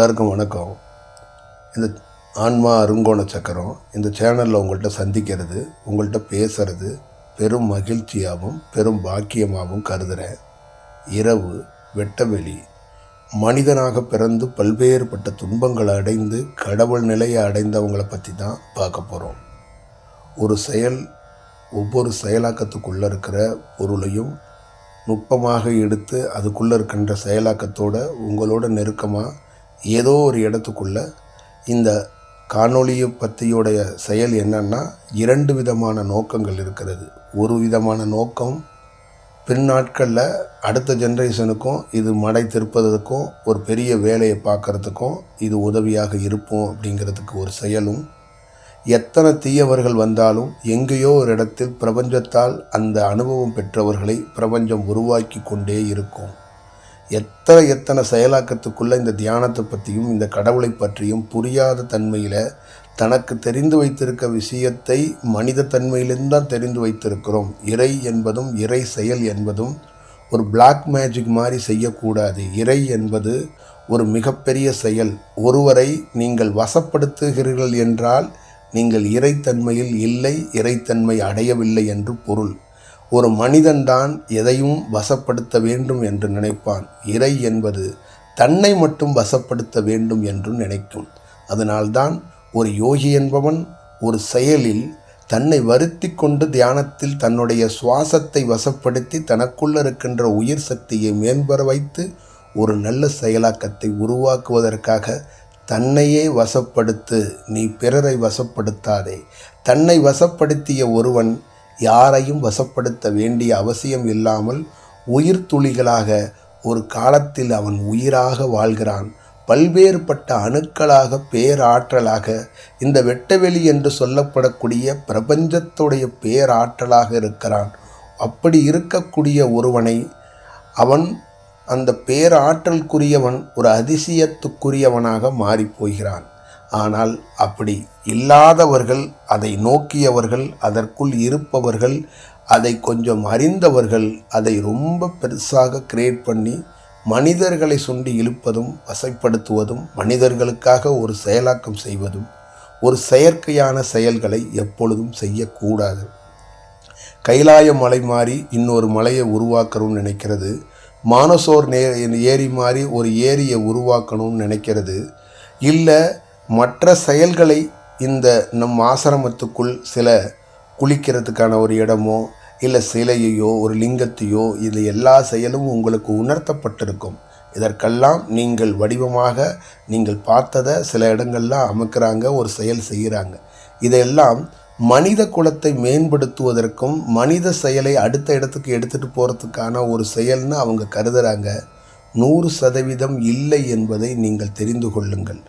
எல்லாருக்கும் வணக்கம். இந்த ஆன்மா அருங்கோண சக்கரம் இந்த சேனலில் உங்கள்கிட்ட சந்திக்கிறது உங்கள்கிட்ட பேசுகிறது பெரும் மகிழ்ச்சியாகவும் பெரும் பாக்கியமாகவும் கருதுகிறேன் இரவு வெட்டவெளி மனிதனாக பிறந்து பல்வேறுபட்ட துன்பங்களை அடைந்து கடவுள் நிலையை அடைந்தவங்களை பற்றி தான் பார்க்க போகிறோம் ஒரு செயல் ஒவ்வொரு செயலாக்கத்துக்குள்ளே இருக்கிற பொருளையும் நுட்பமாக எடுத்து அதுக்குள்ளே இருக்கின்ற செயலாக்கத்தோடு உங்களோட நெருக்கமாக ஏதோ ஒரு இடத்துக்குள்ள இந்த காணொளியை பற்றியோடைய செயல் என்னன்னா இரண்டு விதமான நோக்கங்கள் இருக்கிறது. ஒரு விதமான நோக்கம் பின்னாட்களில் அடுத்த ஜென்ரேஷனுக்கும் இது மடை திருப்பதற்கும் ஒரு பெரிய வேலையை பார்க்கறதுக்கும் இது உதவியாக இருப்போம் அப்படிங்கிறதுக்கு ஒரு செயலும். எத்தனை தீயவர்கள் வந்தாலும் எங்கேயோ ஒரு இடத்தில் பிரபஞ்சத்தால் அந்த அனுபவம் பெற்றவர்களை பிரபஞ்சம் உருவாக்கி கொண்டே இருக்கும். எத்தனை எத்தனை செயலாக்கத்துக்குள்ளே இந்த தியானத்தை பற்றியும் இந்த கடவுளை பற்றியும் புரியாத தன்மையில் தனக்கு தெரிந்து வைத்திருக்க விஷயத்தை மனித தன்மையிலிருந்து தான் தெரிந்து வைத்திருக்கிறோம். இறை என்பதும் இறை செயல் என்பதும் ஒரு பிளாக் மேஜிக் மாதிரி செய்யக்கூடாது. இறை என்பது ஒரு மிகப்பெரிய செயல். ஒருவரை நீங்கள் வசப்படுத்துகிறீர்கள் என்றால் நீங்கள் இறைத்தன்மையில் இல்லை இறைத்தன்மை அடையவில்லை என்று பொருள். ஒரு மனிதன்தான் எதையும் வசப்படுத்த வேண்டும் என்று நினைப்பான். இறை என்பது தன்னை மட்டும் வசப்படுத்த வேண்டும் என்று நினைக்கும். அதனால்தான் ஒரு யோகி என்பவன் ஒரு செயலில் தன்னை வருத்தி கொண்டு தியானத்தில் தன்னுடைய சுவாசத்தை வசப்படுத்தி தனக்குள்ள இருக்கின்ற உயிர் சக்தியை மேம்பெற வைத்து ஒரு நல்ல செயலாக்கத்தை உருவாக்குவதற்காக தன்னையே வசப்படுத்து நீ பிறரை வசப்படுத்தாதே. தன்னை வசப்படுத்திய ஒருவன் யாரையும் வசப்படுத்த வேண்டிய அவசியம் இல்லாமல் உயிர் துளிகளாக ஒரு காலத்தில் அவன் உயிராக வாழ்கிறான். பல்வேறுபட்ட அணுக்களாக பேராற்றலாக இந்த வெட்டவெளி என்று சொல்லப்படக்கூடிய பிரபஞ்சத்துடைய பேராற்றலாக இருக்கிறான். அப்படி இருக்கக்கூடிய ஒருவனை அவன் அந்த பேராற்றலுக்குரியவன் ஒரு அதிசயத்துக்குரியவனாக மாறிப்போகிறான். ஆனால் அப்படி இல்லாதவர்கள் அதை நோக்கியவர்கள் அதற்குள் இருப்பவர்கள் அதை கொஞ்சம் அறிந்தவர்கள் அதை ரொம்ப பெருசாக கிரியேட் பண்ணி மனிதர்களை சுண்டி இழுப்பதும் வசைப்படுத்துவதும் மனிதர்களுக்காக ஒரு செயலாக்கம் செய்வதும் ஒரு செயற்கையான செயல்களை எப்பொழுதும் செய்யக்கூடாது. கைலாய மலை மாறி இன்னொரு மலையை உருவாக்கணும்னு நினைக்கிறது. மானசோர் நே ஏரி மாறி ஒரு ஏரியை உருவாக்கணும்னு நினைக்கிறது. இல்லை மற்ற செயல்களை இந்த நம் ஆசிரமத்துக்குள் சில குளிக்கிறதுக்கான ஒரு இடமோ இல்லை சிலையையோ ஒரு லிங்கத்தையோ இது எல்லா செயலும் உங்களுக்கு உணர்த்தப்பட்டிருக்கும். இதற்கெல்லாம் நீங்கள் வடிவமாக நீங்கள் பார்த்ததை சில இடங்கள்லாம் அமைக்கிறாங்க ஒரு செயல் செய்கிறாங்க. இதையெல்லாம் மனித குலத்தை மேம்படுத்துவதற்கும் மனித செயலை அடுத்த இடத்துக்கு எடுத்துகிட்டு போகிறதுக்கான ஒரு செயல்னு அவங்க கருதுகிறாங்க நூறு சதவீதம் இல்லை என்பதை நீங்கள் தெரிந்து கொள்ளுங்கள்.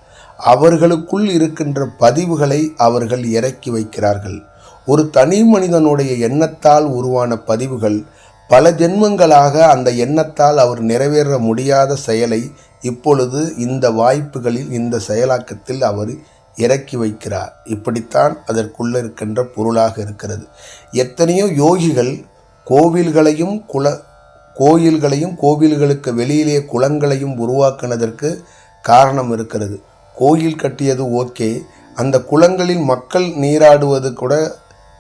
அவர்களுக்குள் இருக்கின்ற பதிவுகளை அவர்கள் இறக்கி வைக்கிறார்கள். ஒரு தனி மனிதனுடைய எண்ணத்தால் உருவான பதிவுகள் பல ஜென்மங்களாக அந்த எண்ணத்தால் அவர் நிறைவேற முடியாத செயலை இப்பொழுது இந்த வாய்ப்புகளில் இந்த செயலாக்கத்தில் அவர் இறக்கி வைக்கிறார். இப்படித்தான் அதற்குள்ள இருக்கின்ற பொருளாக இருக்கிறது. எத்தனையோ யோகிகள் கோவில்களையும் குல கோயில்களையும் கோவில்களுக்கு வெளியிலே குளங்களையும் உருவாக்கினதற்கு காரணம் இருக்கிறது. கோயில் கட்டியது ஓகே. அந்த குளங்களில் மக்கள் நீராடுவது கூட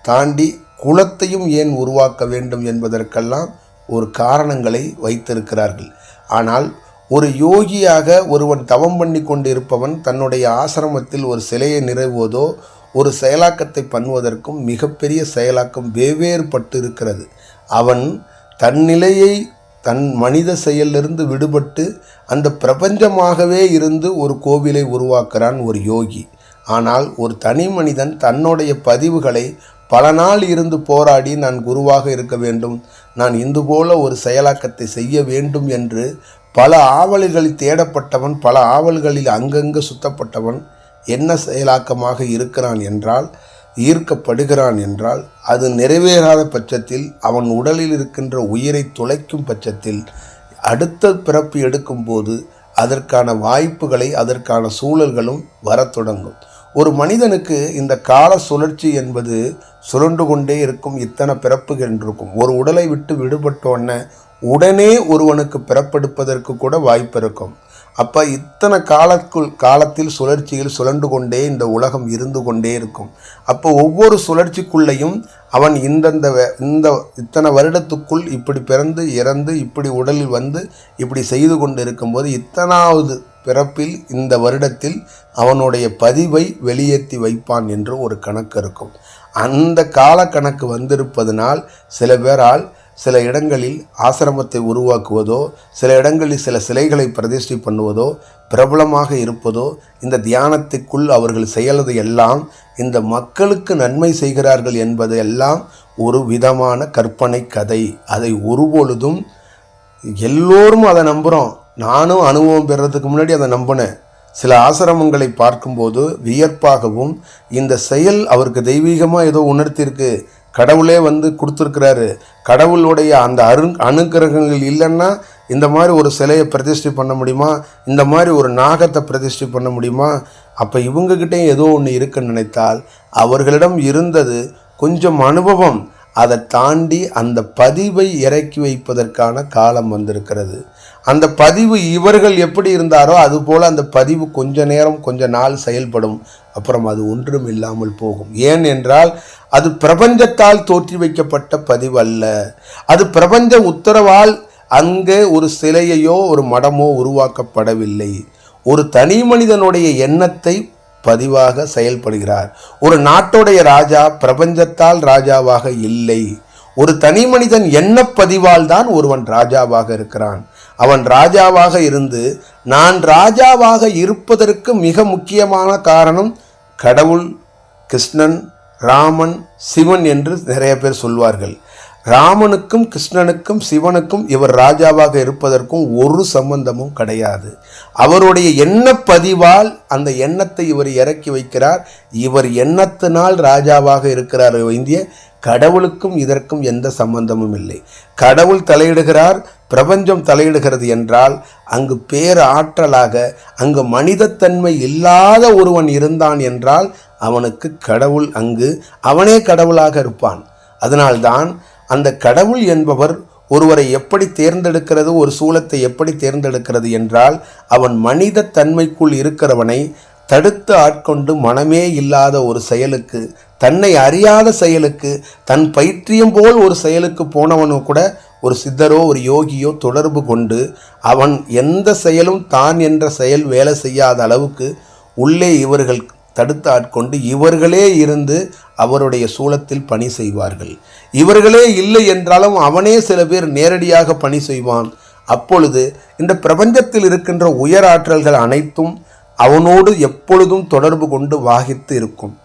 தாண்டி குளத்தையும் ஏன் உருவாக்க வேண்டும் என்பதற்கெல்லாம் ஒரு காரணங்களை வைத்திருக்கிறார்கள். ஆனால் ஒரு யோகியாக ஒருவன் தவம் பண்ணி கொண்டிருப்பவன் தன்னுடைய ஆசிரமத்தில் ஒரு சிலையை நிறைவுவதோ ஒரு செயலாக்கத்தை பண்ணுவதற்கும் மிகப்பெரிய செயலாக்கம் வெவ்வேறுபட்டு இருக்கிறது அவன் தன் நிலையை தன் மனித செயலிலிருந்து விடுபட்டு அந்த பிரபஞ்சமாகவே இருந்து ஒரு கோவிலை உருவாக்குறான் ஒரு யோகி. ஆனால் ஒரு தனி மனிதன் தன்னுடைய பதிவுகளை பல நாள் இருந்து போராடி நான் குருவாக இருக்க வேண்டும் நான் இந்து போல ஒரு செயலாக்கத்தை செய்ய வேண்டும் என்று பல ஆவல்களில் தேடப்பட்டவன் பல ஆவல்களில் அங்கங்கு சுத்தப்பட்டவன் என்ன செயலாக்கமாக இருக்கிறான் என்றால் ஈர்க்கப்படுகிறான் என்றால் அது நிறைவேறாத பட்சத்தில் அவன் உடலில் இருக்கின்ற உயிரை துளைக்கும் பட்சத்தில் அடுத்த பிறப்பு எடுக்கும்போது அதற்கான வாய்ப்புகளை அதற்கான சூழல்களும் வரத் தொடங்கும். ஒரு மனிதனுக்கு இந்த கால சுழற்சி என்பது சுழண்டு கொண்டே இருக்கும் இத்தனை பிறப்புகள் இருக்கும். ஒரு உடலை விட்டு விடுபட்டோன்ன உடனே ஒருவனுக்கு பிறப்பெடுப்பதற்கு கூட வாய்ப்பு இருக்கும். அப்போ இத்தனை காலக்குள் காலத்தில் சுழற்சியில் சுழண்டு கொண்டே இந்த உலகம் இருந்து கொண்டே இருக்கும். அப்போ ஒவ்வொரு சுழற்சிக்குள்ளேயும் அவன் இந்தந்த இந்த இத்தனை வருடத்துக்குள் இப்படி பிறந்து இறந்து இப்படி உடலில் வந்து இப்படி செய்து கொண்டு இருக்கும்போது இத்தனாவது பிறப்பில் இந்த வருடத்தில் அவனுடைய பதிவை வெளியேற்றி வைப்பான் என்று ஒரு கணக்கு இருக்கும். அந்த கால கணக்கு வந்திருப்பதனால் சில பேரால் சில இடங்களில் ஆசிரமத்தை உருவாக்குவதோ சில இடங்களில் சில சிலைகளை பிரதிஷ்டை பண்ணுவதோ பிரபலமாக இருப்பதோ இந்த தியானத்துக்குள் அவர்கள் செயலது எல்லாம் இந்த மக்களுக்கு நன்மை செய்கிறார்கள் என்பது எல்லாம் ஒரு விதமான கற்பனை கதை. அதை ஒருபொழுதும் எல்லோரும் அதை நம்புகிறோம் நானும் அனுபவம் பெறதுக்கு முன்னாடி அதை நம்பினேன். சில ஆசிரமங்களை பார்க்கும்போது வியப்பாகவும் இந்த செயல் அவருக்கு தெய்வீகமாக ஏதோ உணர்த்தியிருக்கு. கடவுளே வந்து கொடுத்துருக்கிறாரு. கடவுளுடைய அந்த அரு அனுக்கிரகங்கள் இல்லைன்னா இந்த மாதிரி ஒரு சிலையை பிரதிஷ்டை பண்ண முடியுமா? இந்த மாதிரி ஒரு நாகத்தை பிரதிஷ்டை பண்ண முடியுமா? அப்போ இவங்ககிட்டயும் ஏதோ ஒன்று இருக்குன்னு நினைத்தால் அவர்களிடம் இருந்தது கொஞ்சம் அனுபவம். அதை தாண்டி அந்த பதிவை இறக்கி வைப்பதற்கான காலம் வந்திருக்கிறது. அந்த பதிவு இவர்கள் எப்படி இருந்தாரோ அதுபோல் அந்த பதிவு கொஞ்ச நேரம் கொஞ்ச நாள் செயல்படும். அப்புறம் அது ஒன்றும் இல்லாமல் போகும். ஏன் என்றால் அது பிரபஞ்சத்தால் தோற்றி வைக்கப்பட்ட பதிவு அல்ல அது பிரபஞ்ச உத்தரவால் அங்கே ஒரு சிலையையோ ஒரு மடமோ உருவாக்கப்படவில்லை. ஒரு தனி மனிதனுடைய எண்ணத்தை பதிவாக செயல்படுகிறார். ஒரு நாட்டுடைய ராஜா பிரபஞ்சத்தால் ராஜாவாக இல்லை. ஒரு தனி மனிதன் எண்ணப்பதிவால் தான் ஒருவன் ராஜாவாக இருக்கிறான். அவன் ராஜாவாக இருந்து நான் ராஜாவாக இருப்பதற்கு மிக முக்கியமான காரணம் கடவுள் கிருஷ்ணன் ராமன் சிவன் என்று நிறைய பேர் சொல்வார்கள். ராமனுக்கும் கிருஷ்ணனுக்கும் சிவனுக்கும் இவர் ராஜாவாக இருப்பதற்கும் ஒரு சம்பந்தமும் கிடையாது. அவருடைய எண்ண பதிவால் அந்த எண்ணத்தை இவர் இறக்கி வைக்கிறார். இவர் எண்ணத்தினால் ராஜாவாக இருக்கிறார் இந்திய. கடவுளுக்கும் இதற்கும் எந்த சம்பந்தமும் இல்லை. கடவுள் தலையிடுகிறார் பிரபஞ்சம் தலையிடுகிறது என்றால் அங்கு பேர் ஆற்றலாக அங்கு மனிதத்தன்மை இல்லாத ஒருவன் இருந்தான் என்றால் அவனுக்கு கடவுள் அங்கு அவனே கடவுளாக இருப்பான். அதனால்தான் அந்த கடவுள் என்பவர் ஒருவரை எப்படி தேர்ந்தெடுக்கிறது ஒரு சூலத்தை எப்படி தேர்ந்தெடுக்கிறது என்றால் அவன் மனித தன்மைக்குள் இருக்கிறவனை தடுத்து ஆட்கொண்டு மனமே இல்லாத ஒரு செயலுக்கு தன்னை அறியாத செயலுக்கு தன் பைத்தியம் போல் ஒரு செயலுக்கு போனவனும் கூட ஒரு சித்தரோ ஒரு யோகியோ தொடர்பு கொண்டு அவன் எந்த செயலும் தான் என்ற செயல் வேலை செய்யாத அளவுக்கு உள்ளே இவர்கள் தடுத்து ஆட்கொண்டு இவர்களே இருந்து அவருடைய சூலத்தில் பணி செய்வார்கள். இவர்களே இல்லை என்றாலும் அவனே சில பேர் நேரடியாக பணி செய்வான். அப்பொழுது இந்த பிரபஞ்சத்தில் இருக்கின்ற உயர் ஆற்றல்கள் அனைத்தும் அவனோடு எப்பொழுதும் தொடர்பு கொண்டு வாகித்து இருக்கும்.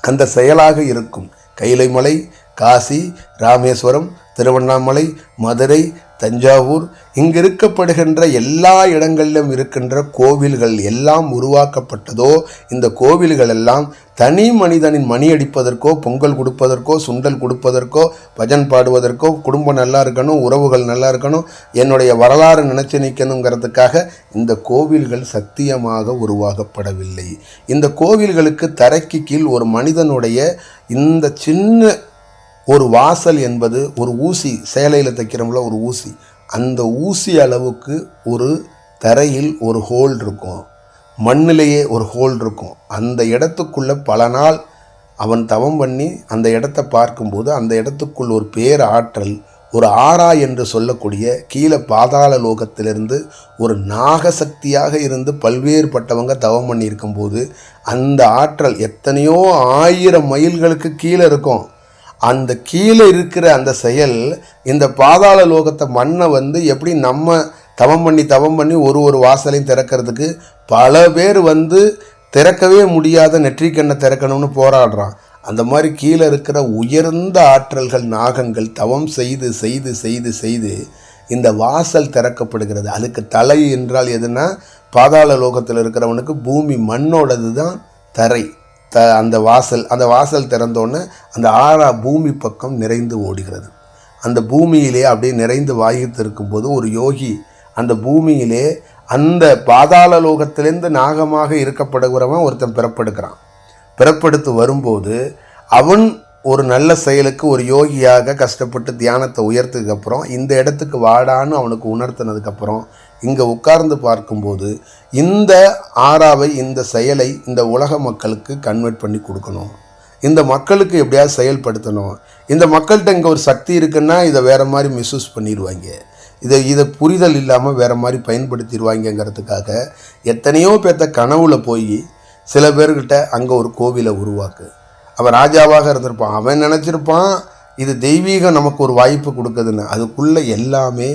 அந்த செயலாக இருக்கும். கைலைமலை காசி ராமேஸ்வரம் திருவண்ணாமலை மதுரை தஞ்சாவூர் இங்கு இருக்கப்படுகின்ற எல்லா இடங்களிலும் இருக்கின்ற கோவில்கள் எல்லாம் உருவாக்கப்பட்டதோ இந்த கோவில்கள் எல்லாம் தனி மனிதனின் மணி அடிப்பதற்கோ பொங்கல் கொடுப்பதற்கோ சுண்டல் கொடுப்பதற்கோ பஜன் பாடுவதற்கோ குடும்பம் நல்லா இருக்கணும் உறவுகள் நல்லா இருக்கணும் என்னுடைய வரலாறு நினைச்சு நிற்கணுங்கிறதுக்காக இந்த கோவில்கள் சத்தியமாக உருவாக்கப்படவில்லை. இந்த கோவில்களுக்கு தரைக்கு கீழ் ஒரு மனிதனுடைய இந்த சின்ன ஒரு வாசல் என்பது ஒரு ஊசி சேலையில் தைக்கிறோம்ல ஒரு ஊசி. அந்த ஊசி அளவுக்கு ஒரு தரையில் ஒரு ஹோல் இருக்கும். மண்ணிலேயே ஒரு ஹோல் இருக்கும். அந்த இடத்துக்குள்ளே பல நாள் அவன் தவம் பண்ணி அந்த இடத்த பார்க்கும்போது அந்த இடத்துக்குள் ஒரு பேர் ஆற்றல் ஒரு ஆரா என்று சொல்லக்கூடிய கீழே பாதாள லோகத்திலிருந்து ஒரு நாகசக்தியாக இருந்து பல்வேறுபட்டவங்க தவம் பண்ணியிருக்கும்போது அந்த ஆற்றல் எத்தனையோ ஆயிரம் மைல்களுக்கு கீழே இருக்கும். அந்த கீழே இருக்கிற அந்த செயல் இந்த பாதாள லோகத்தை மண்ணை வந்து எப்படி நம்ம தவம் பண்ணி தவம் பண்ணி ஒரு ஒரு வாசலையும் திறக்கிறதுக்கு பல பேர் வந்து திறக்கவே முடியாத நெற்றிக்கண்ணை திறக்கணும்னு போராடுறான். அந்த மாதிரி கீழே இருக்கிற உயர்ந்த ஆற்றல்கள் நாகங்கள் தவம் செய்து செய்து செய்து செய்து இந்த வாசல் திறக்கப்படுகிறது. அதுக்கு தலை என்றால் எதுனா பாதாள லோகத்தில் இருக்கிறவனுக்கு பூமி மண்ணோடது தான் தரை. த அந்த வாசல் அந்த வாசல் திறந்தோடனே அந்த ஆறா பூமி பக்கம் நிறைந்து ஓடுகிறது. அந்த பூமியிலே அப்படியே நிறைந்து வாகித்து இருக்கும்போது ஒரு யோகி அந்த பூமியிலே அந்த பாதாள லோகத்திலேருந்து நாகமாக இருக்கப்படுகிறவன் ஒருத்தன் பிறப்பெடுக்கிறான் பிறப்பெடுத்து வரும்போது அவன் ஒரு நல்ல செயலுக்கு ஒரு யோகியாக கஷ்டப்பட்டு தியானத்தை உயர்த்ததுக்கப்புறம் இந்த இடத்துக்கு வாடான்னு அவனுக்கு உணர்த்தினதுக்கப்புறம் இங்கே உட்கார்ந்து பார்க்கும்போது இந்த ஆறாவை இந்த செயலை இந்த உலக மக்களுக்கு கன்வெர்ட் பண்ணி கொடுக்கணும். இந்த மக்களுக்கு எப்படியாவது செயல்படுத்தணும். இந்த மக்கள்கிட்ட இங்கே ஒரு சக்தி இருக்குன்னா இதை வேறு மாதிரி மிஸ்யூஸ் பண்ணிடுவாங்க. இதை இதை புரிதல் இல்லாமல் வேறு மாதிரி பயன்படுத்திடுவாங்கங்கிறதுக்காக எத்தனையோ பேர்த்த கனவுல போய் சில பேர்கிட்ட அங்கே ஒரு கோவிலை உருவாக்கு. அவன் ராஜாவாக இருந்திருப்பான். அவன் நினச்சிருப்பான் இது தெய்வீகம் நமக்கு ஒரு வாய்ப்பு கொடுக்குதுன்னு. அதுக்குள்ளே எல்லாமே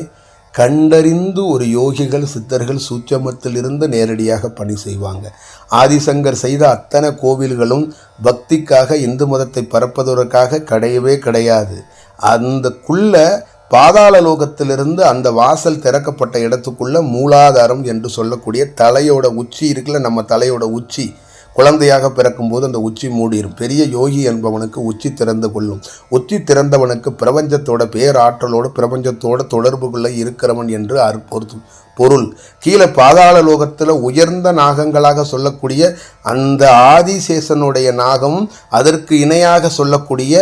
கண்டறிந்து ஒரு யோகிகள் சித்தர்கள் சூட்சமத்திலிருந்து நேரடியாக பணி செய்வாங்க. ஆதிசங்கர் செய்த அத்தனை கோவில்களும் பக்திக்காக இந்து மதத்தை பரப்பதற்காக கிடையவே கிடையாது. அந்தக்குள்ள பாதாள லோகத்திலிருந்து அந்த வாசல் திறக்கப்பட்ட இடத்துக்குள்ள மூலாதாரம் என்று சொல்லக்கூடிய தலையோட உச்சி இருக்குல்ல நம்ம தலையோட உச்சி. குழந்தையாக பிறக்கும்போது அந்த உச்சி மூடிடும் பெரிய யோகி என்பவனுக்கு உச்சி திறந்து கொள்ளும். உச்சி திறந்தவனுக்கு பிரபஞ்சத்தோட பேராற்றலோடு பிரபஞ்சத்தோட தொடர்பு கொள்ள இருக்கிறவன் என்று அர் பொருத்தும். பொருள். கீழே பாதாள லோகத்தில் உயர்ந்த நாகங்களாக சொல்லக்கூடிய அந்த ஆதிசேஷனுடைய நாகம் அதற்கு இணையாக சொல்லக்கூடிய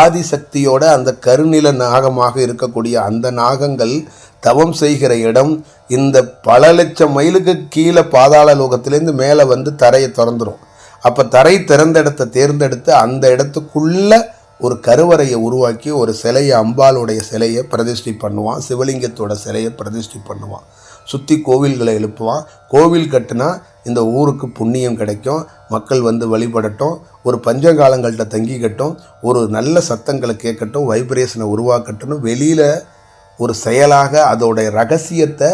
ஆதிசக்தியோட அந்த கருநில நாகமாக இருக்கக்கூடிய அந்த நாகங்கள் தவம் செய்கிற இடம் இந்த பல லட்சம் மைலுக்கு கீழே பாதாள லோகத்திலேருந்து மேலே வந்து தரையை திறந்துடும் அப்போ தரை திறந்த இடத்தை தேர்ந்தெடுத்து அந்த இடத்துக்குள்ள ஒரு கருவறையை உருவாக்கி ஒரு சிலையை அம்பாளுடைய சிலையை பிரதிஷ்டை பண்ணுவான் சிவலிங்கத்தோட சிலையை பிரதிஷ்டை பண்ணுவான். சுற்றி கோவில்களை எழுப்புவான். கோவில் கட்டினா இந்த ஊருக்கு புண்ணியம் கிடைக்கும். மக்கள் வந்து வழிபடட்டும். ஒரு பஞ்சகாலங்கள்கிட்ட தங்கிக்கட்டும். ஒரு நல்ல சத்தங்களை கேட்கட்டும். வைப்ரேஷனை உருவாக்கட்டும் வெளியில் ஒரு செயலாக அதோடைய ரகசியத்தை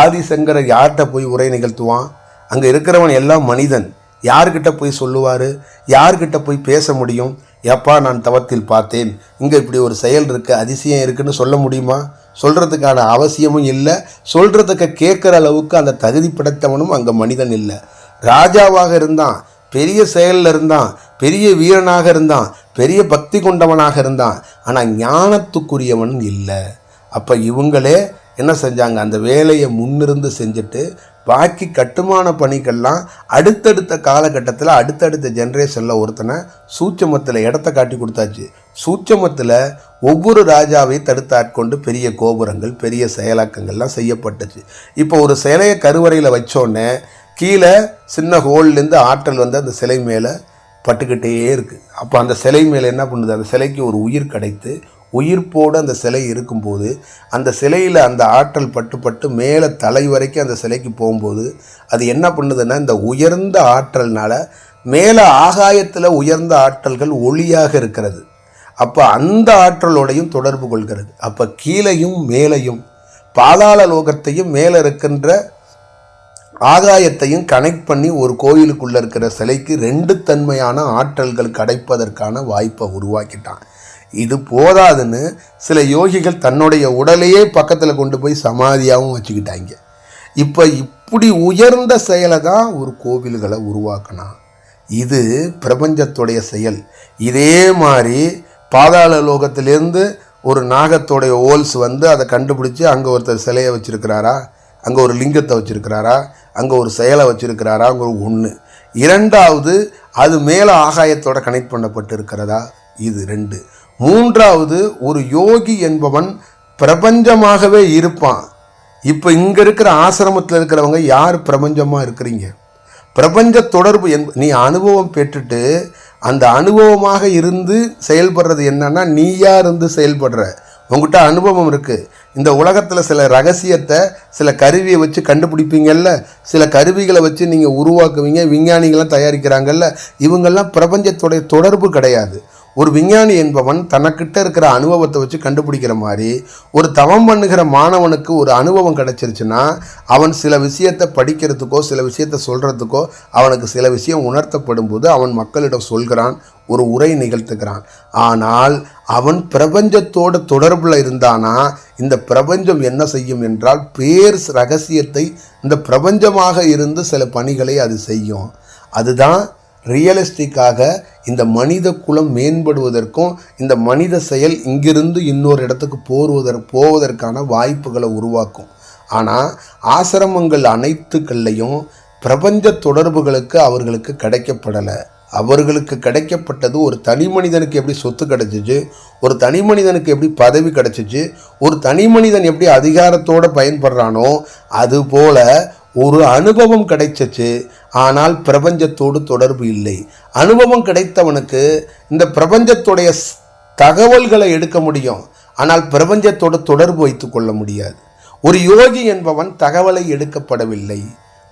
ஆதிசங்கரர் யார்கிட்ட போய் உரை நிகழ்த்துவான்? அங்கே இருக்கிறவன் எல்லாம் மனிதன். யார்கிட்ட போய் சொல்லுவார்? யார்கிட்ட போய் பேச முடியும்? எப்பா நான் தவத்தில் பார்த்தேன். இங்கே இப்படி ஒரு செயல் இருக்குது அதிசயம் இருக்குன்னு சொல்ல முடியுமா? சொல்கிறதுக்கான அவசியமும் இல்லை. சொல்கிறதுக்கு கேட்குற அளவுக்கு அந்த தகுதி படைத்தவனும் அங்கே மனிதன் இல்லை. ராஜாவாக இருந்தான் பெரிய செயலில் இருந்தான் பெரிய வீரனாக இருந்தான் பெரிய பக்தி கொண்டவனாக இருந்தான் ஆனால் ஞானத்துக்குரியவன் இல்லை. அப்போ இவங்களே என்ன செஞ்சாங்க? அந்த வேலையை முன்னிருந்து செஞ்சுட்டு பாக்கி கட்டுமான பணிகள்லாம் அடுத்தடுத்த காலகட்டத்தில் அடுத்தடுத்த ஜென்ரேஷனில் ஒருத்தனை சூட்சமத்தில் இடத்த காட்டி கொடுத்தாச்சு. சூட்சமத்தில் ஒவ்வொரு ராஜாவையும் தடுத்து ஆட்கொண்டு பெரிய கோபுரங்கள் பெரிய செயலாக்கங்கள்லாம் செய்யப்பட்டுச்சு. இப்போ ஒரு சிலையை கருவறையில் வச்சோடனே கீழே சின்ன ஹோல்லேருந்து ஆற்றல் வந்து அந்த சிலை மேலே பட்டுக்கிட்டே இருக்குது அப்போ அந்த சிலை மேலே என்ன பண்ணுது? அந்த சிலைக்கு ஒரு உயிர் கிடைத்து உயிர்ப்போடு அந்த சிலை இருக்கும்போது அந்த சிலையில் அந்த ஆற்றல் பட்டு பட்டு மேலே தலை வரைக்கும் அந்த சிலைக்கு போகும்போது அது என்ன பண்ணுதுன்னா இந்த உயர்ந்த ஆற்றல்னால் மேலே ஆகாயத்தில் உயர்ந்த ஆற்றல்கள் ஒளியாக இருக்கிறது. அப்போ அந்த ஆற்றலோடையும் தொடர்பு கொள்கிறது. அப்போ கீழையும் மேலையும் பாதாள லோகத்தையும் மேலே இருக்கின்ற ஆகாயத்தையும் கனெக்ட் பண்ணி ஒரு கோயிலுக்குள்ளே இருக்கிற சிலைக்கு ரெண்டு தன்மையான ஆற்றல்கள் கிடைப்பதற்கான வாய்ப்பை உருவாக்கிட்டான். இது போதாதுன்னு சில யோகிகள் தன்னுடைய உடலையே பக்கத்தில் கொண்டு போய் சமாதியாகவும் வச்சுக்கிட்டாங்க. இப்போ இப்படி உயர்ந்த செயலை தான் ஒரு கோவில்களை உருவாக்கினான் இது பிரபஞ்சத்துடைய செயல். இதே மாதிரி பாதாள லோகத்திலேருந்து ஒரு நாகத்தோடைய ஓல்ஸ் வந்து அதை கண்டுபிடிச்சி அங்கே ஒருத்தர் சிலையை வச்சுருக்கிறாரா? அங்கே ஒரு லிங்கத்தை வச்சுருக்கிறாரா? அங்கே ஒரு செயலை வச்சுருக்கிறாரா ஒரு ஒன்று இரண்டாவது அது மேலே ஆகாயத்தோட கனெக்ட் பண்ணப்பட்டு இருக்கிறதா இது ரெண்டு. மூன்றாவது ஒரு யோகி என்பவன் பிரபஞ்சமாகவே இருப்பான். இப்போ இங்கே இருக்கிற ஆசிரமத்தில் இருக்கிறவங்க யார் பிரபஞ்சமாக இருக்கிறீங்க? பிரபஞ்ச தொடர்பு என் நீ அனுபவம் பெற்றுட்டு அந்த அனுபவமாக இருந்து செயல்படுறது என்னன்னா நீயா இருந்து செயல்படுற. உங்ககிட்ட அனுபவம் இருக்குது இந்த உலகத்தில் சில ரகசியத்தை சில கருவியை வச்சு கண்டுபிடிப்பீங்கல்ல? சில கருவிகளை வச்சு நீங்கள் உருவாக்குவீங்க விஞ்ஞானிகள்லாம் தயாரிக்கிறாங்கல்ல? இவங்கெல்லாம் பிரபஞ்சத்துடைய தொடர்பு கிடையாது. ஒரு விஞ்ஞானி என்பவன் தனக்கிட்ட இருக்கிற அனுபவத்தை வச்சு கண்டுபிடிக்கிற மாதிரி ஒரு தவம் பண்ணுகிற மாணவனுக்கு ஒரு அனுபவம் கிடச்சிருச்சுன்னா அவன் சில விஷயத்தை படிக்கிறதுக்கோ சில விஷயத்தை சொல்கிறதுக்கோ அவனுக்கு சில விஷயம் உணர்த்தப்படும் போது அவன் மக்களிடம் சொல்கிறான் ஒரு உரை நிகழ்த்துகிறான். ஆனால் அவன் பிரபஞ்சத்தோட தொடர்பில் இருந்தானா இந்த பிரபஞ்சம் என்ன செய்யும் என்றால் பேர் ரகசியத்தை இந்த பிரபஞ்சமாக இருந்து சில பணிகளை அது செய்யும். அதுதான் ரியலிஸ்டிக்காக இந்த மனித குலம் மேம்படுவதற்கும் இந்த மனித செயல் இங்கிருந்து இன்னொரு இடத்துக்கு போருவதற்கு போவதற்கான வாய்ப்புகளை உருவாக்கும். ஆனால் ஆசிரமங்கள் அனைத்துக்கள்லையும் பிரபஞ்ச தொடர்புகளுக்கு அவர்களுக்கு கிடைக்கப்படலை. அவர்களுக்கு கிடைக்கப்பட்டது ஒரு தனி மனிதனுக்கு எப்படி சொத்து கிடைச்சிச்சு ஒரு தனி மனிதனுக்கு எப்படி பதவி கிடைச்சிச்சு ஒரு தனி மனிதன் எப்படி அதிகாரத்தோடு பயன்படுறானோ அதுபோல் ஒரு அனுபவம் கிடைச்சிச்சு ஆனால் பிரபஞ்சத்தோடு தொடர்பு இல்லை. அனுபவம் கிடைத்தவனுக்கு இந்த பிரபஞ்சத்துடைய தகவல்களை எடுக்க முடியும். ஆனால் பிரபஞ்சத்தோடு தொடர்பு வைத்துக் கொள்ள முடியாது. ஒரு யோகி என்பவன் தகவலை எடுக்கப்படவில்லை.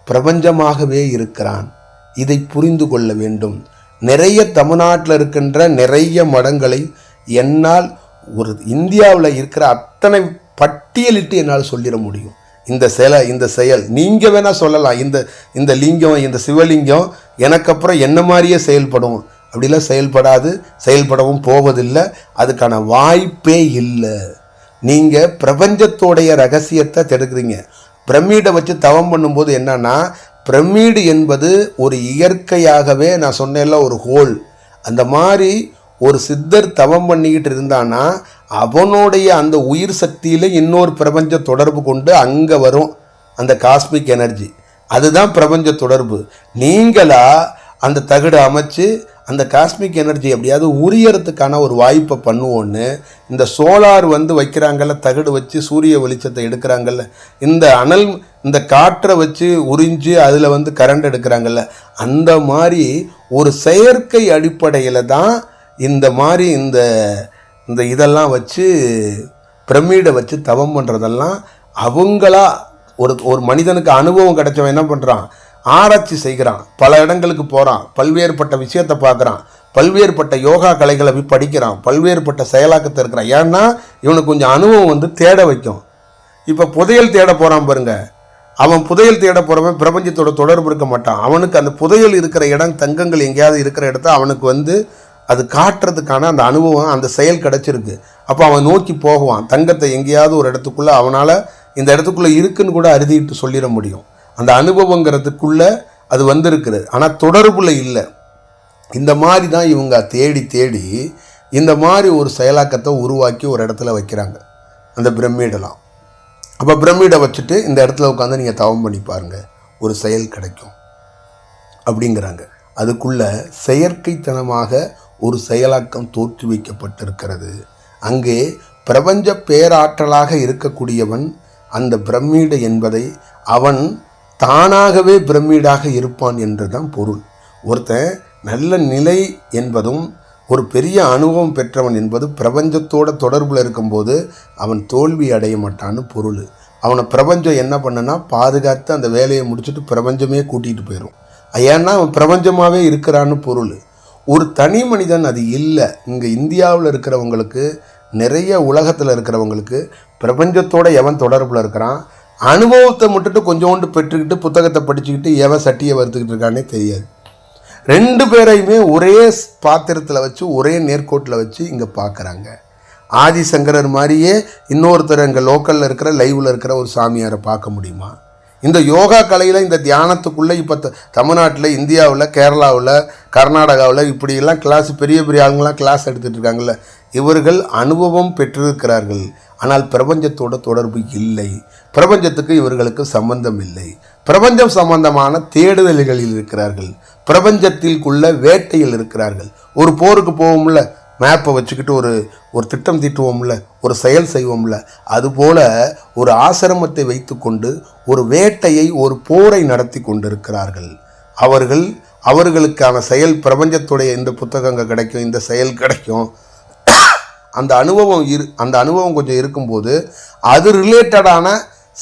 பிரபஞ்சமாகவே இருக்கிறான். இதை புரிந்து கொள்ள வேண்டும். நிறைய தமிழ்நாட்டில் இருக்கின்ற நிறைய மடங்களை என்னால் ஒரு இந்தியாவில் இருக்கிற அத்தனை பட்டியலிட்டு என்னால் சொல்லிட முடியும். இந்த சிலை இந்த செயல். நீங்கள் வேணால் சொல்லலாம். இந்த இந்த லிங்கம் இந்த சிவலிங்கம் எனக்கு அப்புறம் என்ன மாதிரியே செயல்படும்? அப்படிலாம் செயல்படாது செயல்படவும் போவதில்லை. அதுக்கான வாய்ப்பே இல்லை. நீங்கள் பிரபஞ்சத்தோடைய ரகசியத்தை தெடுக்கிறீங்க. பிரமிடை வச்சு தவம் பண்ணும்போது என்னன்னா பிரமிடு என்பது ஒரு இயற்கையாகவே நான் சொன்னேன்ல ஒரு ஹோல். அந்த மாதிரி ஒரு சித்தர் தவம் பண்ணிக்கிட்டு இருந்தான்னா அவனுடைய அந்த உயிர் சக்தியில் இன்னொரு பிரபஞ்ச தொடர்பு கொண்டு அங்கே வரும் அந்த காஸ்மிக் எனர்ஜி. அதுதான் பிரபஞ்ச தொடர்பு. நீங்களாக அந்த தகடு அமைச்சு அந்த காஸ்மிக் எனர்ஜி எப்படியாவது உரியறதுக்கான ஒரு வாய்ப்பை பண்ணுவோன்னு இந்த சோலார் வந்து வைக்கிறாங்கல்ல தகடு வச்சு சூரிய வெளிச்சத்தை எடுக்கிறாங்கல்ல இந்த அனல் இந்த காற்றை வச்சு உறிஞ்சு அதில் வந்து கரண்ட் எடுக்கிறாங்கல்ல அந்த மாதிரி ஒரு செயற்கை அடிப்படையில் தான் இந்த மாதிரி இந்த இந்த இதெல்லாம் வச்சு பிரமிடை வச்சு தவம் பண்ணுறதெல்லாம் அவங்களா ஒரு ஒரு மனிதனுக்கு அனுபவம் கிடைச்சவன் என்ன பண்ணுறான் ஆராய்ச்சி செய்கிறான். பல இடங்களுக்கு போகிறான் பல்வேறுபட்ட விஷயத்தை பார்க்குறான். பல்வேறுபட்ட யோகா கலைகளை போய் படிக்கிறான். பல்வேறுபட்ட செயலாக்கத்தை இருக்கிறான். ஏன்னா இவனுக்கு கொஞ்சம் அனுபவம் வந்து தேட வைக்கும். இப்போ புதையல் தேட போகிறான் பாருங்க. அவன் புதையல் தேட போகிறவன் பிரபஞ்சத்தோட தொடர்பு இருக்க மாட்டான். அவனுக்கு அந்த புதையல் இருக்கிற இடம் தங்கங்கள் எங்கேயாவது இருக்கிற இடத்த அவனுக்கு வந்து அது காட்டுறதுக்கான அந்த அனுபவம் அந்த செயல் கிடச்சிருக்கு. அப்போ அவன் நோக்கி போகுவான். தங்கத்தை எங்கேயாவது ஒரு இடத்துக்குள்ளே அவனால் இந்த இடத்துக்குள்ளே இருக்குன்னு கூட அறுதிட்டு சொல்லிட முடியும். அந்த அனுபவங்கிறதுக்குள்ளே அது வந்திருக்குது ஆனால் தொடர்புல இல்லை. இந்த மாதிரி தான் இவங்க தேடி தேடி இந்த மாதிரி ஒரு செயலாக்கத்தை உருவாக்கி ஒரு இடத்துல வைக்கிறாங்க. அந்த பிரமிடெல்லாம். அப்போ பிரமிடை வச்சுட்டு இந்த இடத்துல உட்காந்து நீங்கள் தவம் பண்ணி பாருங்க. ஒரு செயல் கிடைக்கும். அப்படிங்கிறாங்க. அதுக்குள்ள செயற்கைத்தனமாக ஒரு செயலாக்கம் தோற்றுவிக்கப்பட்டிருக்கிறது அங்கே பிரபஞ்ச பேராற்றலாக இருக்கக்கூடியவன் அந்த பிரமிடு என்பதை அவன் தானாகவே பிரமிடாக இருப்பான் என்று தான் பொருள். ஒருத்தன் நல்ல நிலை என்பதும் ஒரு பெரிய அனுபவம் பெற்றவன் என்பது பிரபஞ்சத்தோட தொடர்பில் இருக்கும்போது அவன் தோல்வி அடைய மாட்டான்னு பொருள். அவனை பிரபஞ்சம் என்ன பண்ணுன்னா பாதுகாத்து அந்த வேலையை முடிச்சுட்டு பிரபஞ்சமே கூட்டிகிட்டு போயிடும் ஏன்னா அவன் பிரபஞ்சமாகவே இருக்கிறான்னு பொருள். ஒரு தனி மனிதன் அது இல்லை. இங்கே இந்தியாவில் இருக்கிறவங்களுக்கு நிறைய உலகத்தில் இருக்கிறவங்களுக்கு பிரபஞ்சத்தோட எவன் தொடர்பில் இருக்கிறான் அனுபவத்தை மட்டுட்டு கொஞ்சோண்டு பெற்றுக்கிட்டு புத்தகத்தை படிச்சுக்கிட்டு எவன் சட்டியை வறுத்துக்கிட்டு இருக்கானே தெரியாது. ரெண்டு பேரையுமே ஒரே பாத்திரத்தில் வச்சு ஒரே நேர்கோட்டில் வச்சு இங்கே பார்க்குறாங்க ஆதிசங்கரர் மாதிரியே இன்னொருத்தர் எங்கள் லோக்கலில் இருக்கிற லைவில் இருக்கிற ஒரு சாமியாரை பார்க்க முடியுமா? இந்த யோகா கலையில் இந்த தியானத்துக்குள்ளே இப்போ த- தமிழ்நாட்டில் இந்தியாவில் கேரளாவில் கர்நாடகாவில் இப்படியெல்லாம் கிளாஸ் பெரிய பெரிய ஆளுங்களாம் கிளாஸ் எடுத்துகிட்டு இருக்காங்கல்ல. இவர்கள் அனுபவம் பெற்றிருக்கிறார்கள். ஆனால் பிரபஞ்சத்தோட தொடர்பு இல்லை. பிரபஞ்சத்துக்கு இவர்களுக்கு சம்பந்தம் இல்லை. பிரபஞ்சம் சம்பந்தமான தேடுதல்களில் இருக்கிறார்கள். பிரபஞ்சத்திற்குள்ள வேட்டையில் இருக்கிறார்கள். ஒரு போருக்கு போகும்ல மேப்பை வச்சுக்கிட்டு ஒரு ஒரு திட்டம் தீட்டுவோம்ல ஒரு செயல் செய்வோம்ல அதுபோல ஒரு ஆசிரமத்தை வைத்துக்கொண்டு ஒரு வேட்டையை ஒரு போரை நடத்தி கொண்டிருக்கிறார்கள். அவர்கள் அவர்களுக்கான செயல் பிரபஞ்சத்துடைய இந்த புத்தகங்கள் கிடைக்கும் இந்த செயல் கிடைக்கும். அந்த அனுபவம் இரு அந்த அனுபவம் கொஞ்சம் இருக்கும்போது அது ரிலேட்டடான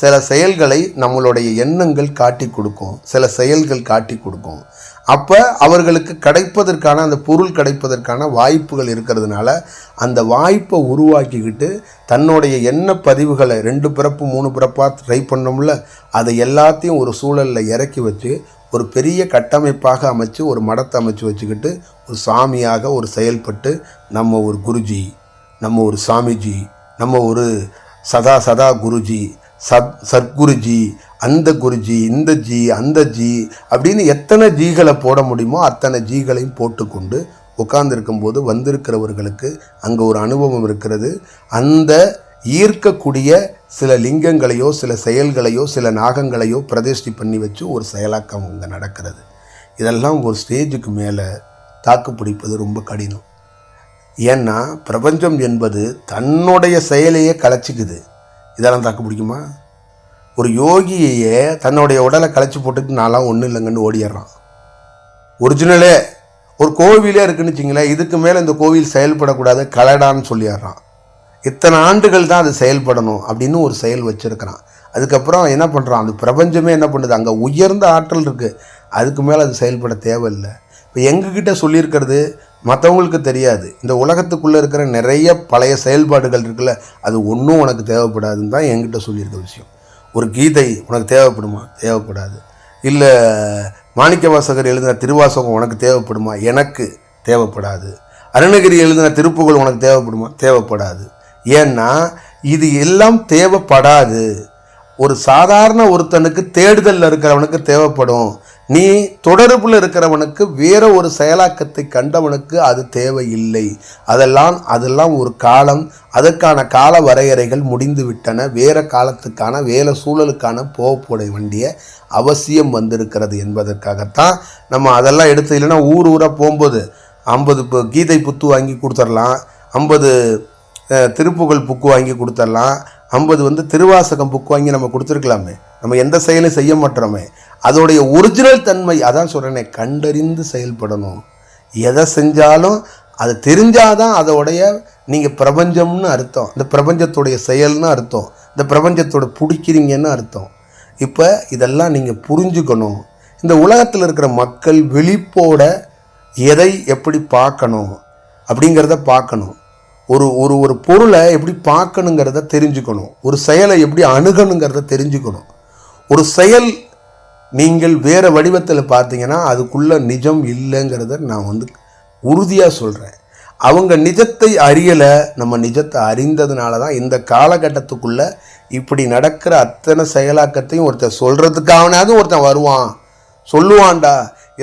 சில செயல்களை நம்மளுடைய எண்ணங்கள் காட்டி கொடுக்கும் சில செயல்கள் காட்டி கொடுக்கும். அப்போ அவர்களுக்கு கிடைப்பதற்கான அந்த பொருள் கிடைப்பதற்கான வாய்ப்புகள் இருக்கிறதுனால அந்த வாய்ப்பை உருவாக்கிக்கிட்டு தன்னுடைய எண்ண பதிவுகளை ரெண்டு பிறப்பு மூணு பிறப்பாக ட்ரை பண்ணோம்ல அதை எல்லாத்தையும் ஒரு சூழலில் இறக்கி வச்சு ஒரு பெரிய கட்டமைப்பாக அமைச்சு ஒரு மடத்தை அமைச்சு வச்சுக்கிட்டு ஒரு சாமியாக ஒரு செயல்பட்டு நம்ம ஒரு குருஜி நம்ம ஒரு சாமிஜி நம்ம ஒரு சதா சதா குருஜி சத் சத்குருஜி அந்த குருஜி இந்த ஜி அந்த ஜி அப்படின்னு எத்தனை ஜீகளை போட முடியுமோ அத்தனை ஜீகளையும் போட்டுக்கொண்டு உட்கார்ந்துருக்கும்போது வந்திருக்கிறவர்களுக்கு அங்கே ஒரு அனுபவம் இருக்கிறது. அந்த ஈர்க்கக்கூடிய சில லிங்கங்களையோ சில செயல்களையோ சில நாகங்களையோ பிரதிஷ்டி பண்ணி வச்சு ஒரு செயலாக்கம் அங்கே நடக்கிறது. இதெல்லாம் ஒரு ஸ்டேஜுக்கு மேலே தாக்கு பிடிப்பது ரொம்ப கடினம். ஏன்னா பிரபஞ்சம் என்பது தன்னுடைய செயலையே கலைச்சிக்குது. இதெல்லாம் தாக்கு பிடிக்குமா? ஒரு யோகியையே தன்னுடைய உடலை களைச்சி போட்டுட்டு நான்லாம் ஒன்றும் இல்லைங்கன்னு ஓடிடுறான். ஒரிஜினலே ஒரு கோவிலே இருக்குன்னு வச்சிங்களேன் இதுக்கு மேலே இந்த கோவில் செயல்படக்கூடாது கலடான்னு சொல்லிடுறான். இத்தனை ஆண்டுகள் தான் அது செயல்படணும் அப்படின்னு ஒரு செயல் வச்சுருக்கிறான். அதுக்கப்புறம் என்ன பண்ணுறான் அந்த பிரபஞ்சமே என்ன பண்ணுது? அங்கே உயர்ந்த ஆற்றல் இருக்குது அதுக்கு மேலே அது செயல்பட தேவையில்லை. இப்போ எங்ககிட்ட சொல்லியிருக்கிறது மற்றவங்களுக்கு தெரியாது. இந்த உலகத்துக்குள்ளே இருக்கிற நிறைய பழைய செயல்பாடுகள் இருக்குல்ல அது ஒன்றும் உனக்கு தேவைப்படாதுன்னு தான் என்கிட்ட சொல்லியிருக்க விஷயம். ஒரு கீதை உனக்கு தேவைப்படுமா? தேவைப்படாது. இல்லை மாணிக்க வாசகர் எழுதின திருவாசகம் உனக்கு தேவைப்படுமா? எனக்கு தேவைப்படாது. அருணகிரி எழுதின திருப்புகள் உனக்கு தேவைப்படுமா? தேவைப்படாது. ஏன்னா இது எல்லாம் தேவைப்படாது. ஒரு சாதாரண ஒருத்தனுக்கு தேடுதலில் இருக்கிறவனுக்கு தேவைப்படும். நீ தொடர்பில் இருக்கிறவனுக்கு வேற ஒரு செயலாக்கத்தை கண்டவனுக்கு அது தேவையில்லை. அதெல்லாம் அதெல்லாம் ஒரு காலம். அதற்கான கால வரையறைகள் முடிந்து விட்டன. வேற காலத்துக்கான வேற சூழலுக்கான போகப்போட வேண்டிய அவசியம் வந்திருக்கிறது என்பதற்காகத்தான் நம்ம அதெல்லாம் எடுத்து இல்லைன்னா ஊர் ஊராக போகும்போது ஐம்பது இப்போ கீதை புத்து வாங்கி கொடுத்துடலாம் ஐம்பது திருப்புகழ் புக்கு வாங்கி கொடுத்துடலாம் ஐம்பது வந்து திருவாசகம் புக் வாங்கி நம்ம கொடுத்துருக்கலாமே. நம்ம எந்த செயலும் செய்ய மாட்டோமே. அதோடைய ஒரிஜினல் தன்மை அதான் சொல்கிறேனே கண்டறிந்து செயல்படணும். எதை செஞ்சாலும் அது தெரிஞ்சாதான் அதோடைய நீங்கள் பிரபஞ்சம்னு அர்த்தம். இந்த பிரபஞ்சத்துடைய செயல்னு அர்த்தம். இந்த பிரபஞ்சத்தோட பிடிக்கிறீங்கன்னு அர்த்தம். இப்போ இதெல்லாம் நீங்கள் புரிஞ்சுக்கணும். இந்த உலகத்தில் இருக்கிற மக்கள் விழிப்போட எதை எப்படி பார்க்கணும் அப்படிங்கிறத பார்க்கணும். ஒரு ஒரு ஒரு பொருளை எப்படி பார்க்கணுங்கிறத தெரிஞ்சுக்கணும். ஒரு செயலை எப்படி அணுகணுங்கிறத தெரிஞ்சுக்கணும். ஒரு செயல் நீங்கள் வேறு வடிவத்தில் பார்த்தீங்கன்னா அதுக்குள்ளே நிஜம் இல்லைங்கிறத நான் வந்து உறுதியாக சொல்கிறேன் அவங்க நிஜத்தை அறியலை நம்ம நிஜத்தை அறிந்ததுனால தான் இந்த காலகட்டத்துக்குள்ளே இப்படி நடக்கிற அத்தனை செயலாக்கத்தையும் ஒருத்தன் சொல்கிறதுக்காகனாவது ஒருத்தன் வருவான். சொல்லுவான்டா.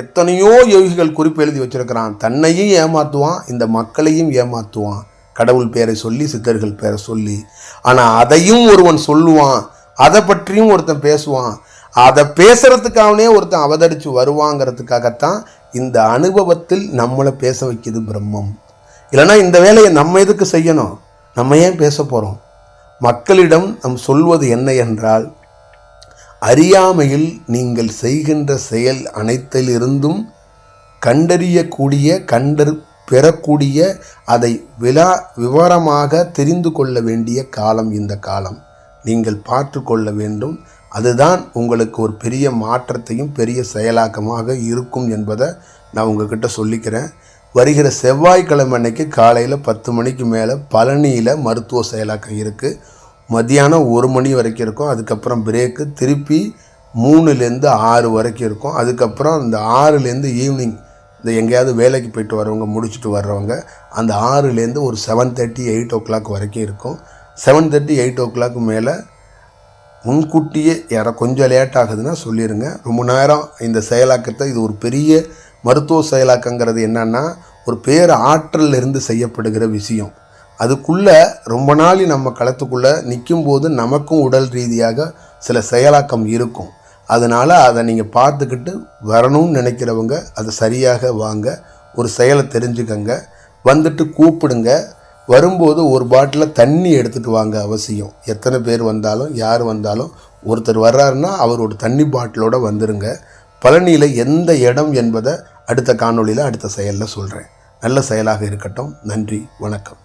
எத்தனையோ யோகிகள் குறிப்பு எழுதி வச்சுருக்கிறான். தன்னையும் ஏமாற்றுவான் இந்த மக்களையும் ஏமாற்றுவான் கடவுள் பேரை சொல்லி சித்தர்கள் பேரை சொல்லி. ஆனால் அதையும் ஒருவன் சொல்லுவான். அதை பற்றியும் ஒருத்தன் பேசுவான். அதை பேசுகிறதுக்காகவே ஒருத்தன் அவதரித்து வருவாங்கிறதுக்காகத்தான் இந்த அனுபவத்தில் நம்மளை பேச வைக்கிது பிரம்மம். இல்லைன்னா இந்த வேலையை நம்ம எதுக்கு செய்யணும்? நம்ம ஏன் பேச போகிறோம் மக்களிடம் நம் சொல்வது என்ன என்றால் அறியாமையில் நீங்கள் செய்கின்ற செயல் அனைத்திலிருந்தும் கண்டறியக்கூடிய கண்டற் பெறக்கூடிய அதை விழா விவரமாக தெரிந்து கொள்ள வேண்டிய காலம் இந்த காலம். நீங்கள் பார்த்து கொள்ள வேண்டும். அதுதான் உங்களுக்கு ஒரு பெரிய மாற்றத்தையும் பெரிய செயலாக்கமாக இருக்கும் என்பதை நான் உங்ககிட்ட சொல்லிக்கிறேன். வருகிற செவ்வாய்க்கிழமை அன்னைக்கு காலையில் பத்து மணிக்கு மேலே பழனியில் மருத்துவ செயலாக்கம் இருக்குது மத்தியானம் ஒரு மணி வரைக்கும் இருக்கும். அதுக்கப்புறம் பிரேக்கு திருப்பி மூணுலேருந்து ஆறு வரைக்கும் இருக்கும். அதுக்கப்புறம் இந்த ஆறுலேருந்து ஈவினிங் இந்த எங்கேயாவது வேலைக்கு போயிட்டு வரவங்க முடிச்சுட்டு வர்றவங்க அந்த ஆறுலேருந்து ஒரு seven thirty eight o'clock வரைக்கும் இருக்கும். Seven thirty eight o'clock மேலே முன்கூட்டியே யாரோ கொஞ்சம் லேட் ஆகுதுன்னா சொல்லிடுங்க ரொம்ப நேரம் இந்த செயலாக்கத்தை இது ஒரு பெரிய மருத்துவ செயலாக்கங்கிறது என்னன்னா ஒரு பேர் ஆற்றல்ல இருந்து செய்யப்படுகிற விஷயம். அதுக்குள்ளே ரொம்ப நாள் நம்ம களத்துக்குள்ளே நிற்கும்போது நமக்கும் உடல் ரீதியாக சில செயலாக்கம் இருக்கும். அதனால் அதை நீங்கள் பார்த்துக்கிட்டு வரணும்னு நினைக்கிறவங்க அதை சரியாக வாங்க. ஒரு செயலை தெரிஞ்சுக்கங்க. வந்துட்டு கூப்பிடுங்க. வரும்போது ஒரு பாட்டில் தண்ணி எடுத்துகிட்டு வாங்க அவசியம். எத்தனை பேர் வந்தாலும் யார் வந்தாலும் ஒருத்தர் வர்றாருன்னா அவரோட தண்ணி பாட்டிலோட வந்துருங்க. பழனியில் எந்த இடம் என்பதை அடுத்த காணொளியில் அடுத்த செயலில் சொல்கிறேன் நல்ல செயலாக இருக்கட்டும். நன்றி வணக்கம்.